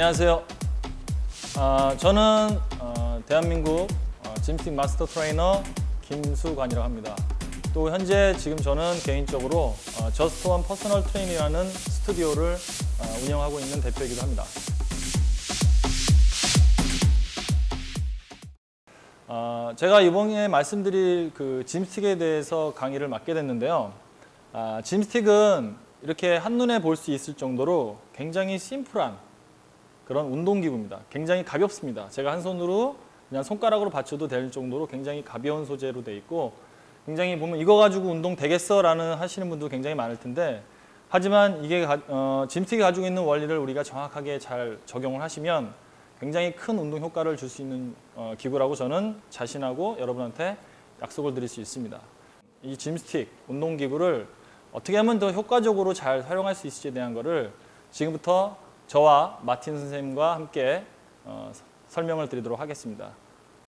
안녕하세요. 아, 저는 어, 대한민국 어, 짐스틱 마스터 트레이너 김수관이라고 합니다. 또 현재 지금 저는 개인적으로 어, 저스트원 퍼스널 트레이닝이라는 스튜디오를 어, 운영하고 있는 대표이기도 합니다. 어, 제가 이번에 말씀드릴 그 짐스틱에 대해서 강의를 맡게 됐는데요. 아, 짐스틱은 이렇게 한눈에 볼 수 있을 정도로 굉장히 심플한 그런 운동기구입니다. 굉장히 가볍습니다. 제가 한 손으로 그냥 손가락으로 받쳐도 될 정도로 굉장히 가벼운 소재로 돼 있고 굉장히 보면 이거 가지고 운동 되겠어 라는 하시는 분도 굉장히 많을 텐데 하지만 이게 가, 어, 짐스틱이 가지고 있는 원리를 우리가 정확하게 잘 적용을 하시면 굉장히 큰 운동 효과를 줄 수 있는 어, 기구라고 저는 자신하고 여러분한테 약속을 드릴 수 있습니다. 이 짐스틱 운동기구를 어떻게 하면 더 효과적으로 잘 활용할 수 있을지에 대한 거를 지금부터 저와 마틴 선생님과 함께 어, 설명을 드리도록 하겠습니다.